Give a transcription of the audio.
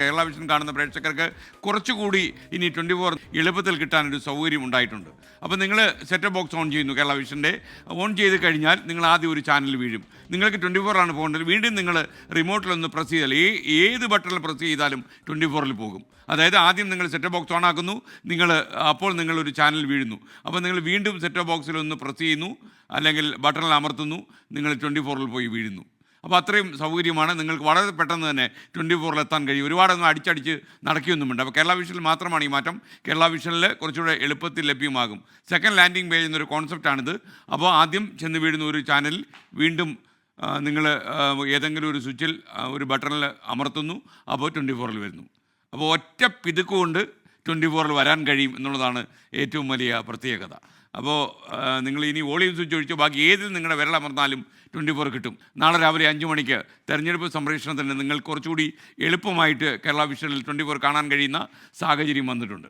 Kerala vision കാണുന്ന പ്രേക്ഷകർക്ക് കുറച്ചുകൂടി ഇനി ട്വന്റി ഫോർ എളുപ്പത്തിൽ കിട്ടാനൊരു സൗകര്യം ഉണ്ടായിട്ടുണ്ട്. അപ്പോൾ നിങ്ങൾ സെറ്റ് ബോക്സ് ഓൺ ചെയ്യുന്നു കേരള വിഷന്റെ. ഓൺ ചെയ്ത് കഴിഞ്ഞാൽ നിങ്ങൾ ആദ്യം ഒരു ചാനൽ വീഴും. നിങ്ങൾക്ക് ട്വന്റി ഫോർ ആണ് പോകേണ്ടത്. വീണ്ടും നിങ്ങൾ റിമോട്ടിലൊന്ന് പ്രസ് ചെയ്താൽ ഈ ഏത് ബട്ടണിൽ പ്രസ് ചെയ്താലും ട്വന്റി ഫോറിൽ പോകും. അതായത് ആദ്യം നിങ്ങൾ സെറ്റ് ബോക്സ് ഓൺ ആക്കുന്നു. നിങ്ങൾ അപ്പോൾ നിങ്ങളൊരു ചാനൽ വീഴുന്നു. അപ്പോൾ നിങ്ങൾ വീണ്ടും സെറ്റ് ബോക്സിൽ ഒന്ന് പ്രസ് ചെയ്യുന്നു. അല്ലെങ്കിൽ ബട്ടണിൽ അമർത്തുന്നു. നിങ്ങൾ ട്വന്റി ഫോറിൽ പോയി വീഴുന്നു. അപ്പോൾ അത്രയും സൗകര്യമാണ്. നിങ്ങൾക്ക് വളരെ പെട്ടെന്ന് തന്നെ ട്വന്റി ഫോറിൽ എത്താൻ കഴിയും. ഒരുപാടൊന്നും അടിച്ചടിച്ച് നടക്കുകയൊന്നുമുണ്ട് അപ്പോൾ കേരള വിഷനിൽ മാത്രമാണ് ഈ മാറ്റം. കേരള വിഷനിൽ കുറച്ചുകൂടെ എളുപ്പത്തിൽ ലഭ്യമാകും. സെക്കൻഡ് ലാൻഡിംഗ് പേജ് എന്നൊരു കോൺസെപ്റ്റാണിത് അപ്പോൾ ആദ്യം ചെന്ന് വീഴുന്ന ഒരു ചാനൽ വീണ്ടും നിങ്ങൾ ഏതെങ്കിലും ഒരു സ്വിച്ചിൽ ഒരു ബട്ടണിൽ അമർത്തുന്നു. അപ്പോൾ ട്വന്റി ഫോറിൽ വരുന്നു. അപ്പോൾ ഒറ്റ പിതുക്കുകൊണ്ട് ട്വന്റി ഫോറിൽ വരാൻ കഴിയും എന്നുള്ളതാണ് ഏറ്റവും വലിയ പ്രത്യേകത. അപ്പോൾ നിങ്ങൾ ഇനി വോളിയം സ്വിച്ച് ഒഴിച്ച് ബാക്കി ഏതിൽ നിങ്ങളുടെ വിരലമർന്നാലും ട്വന്റി ഫോർ കിട്ടും. നാളെ രാവിലെ അഞ്ച് മണിക്ക് തെരഞ്ഞെടുപ്പ് സംപ്രേഷണത്തിന് നിങ്ങൾ കുറച്ചുകൂടി എളുപ്പമായിട്ട് കേരള വിഷനിൽ ട്വന്റി ഫോർ കാണാൻ കഴിയുന്ന സാഹചര്യം വന്നിട്ടുണ്ട്.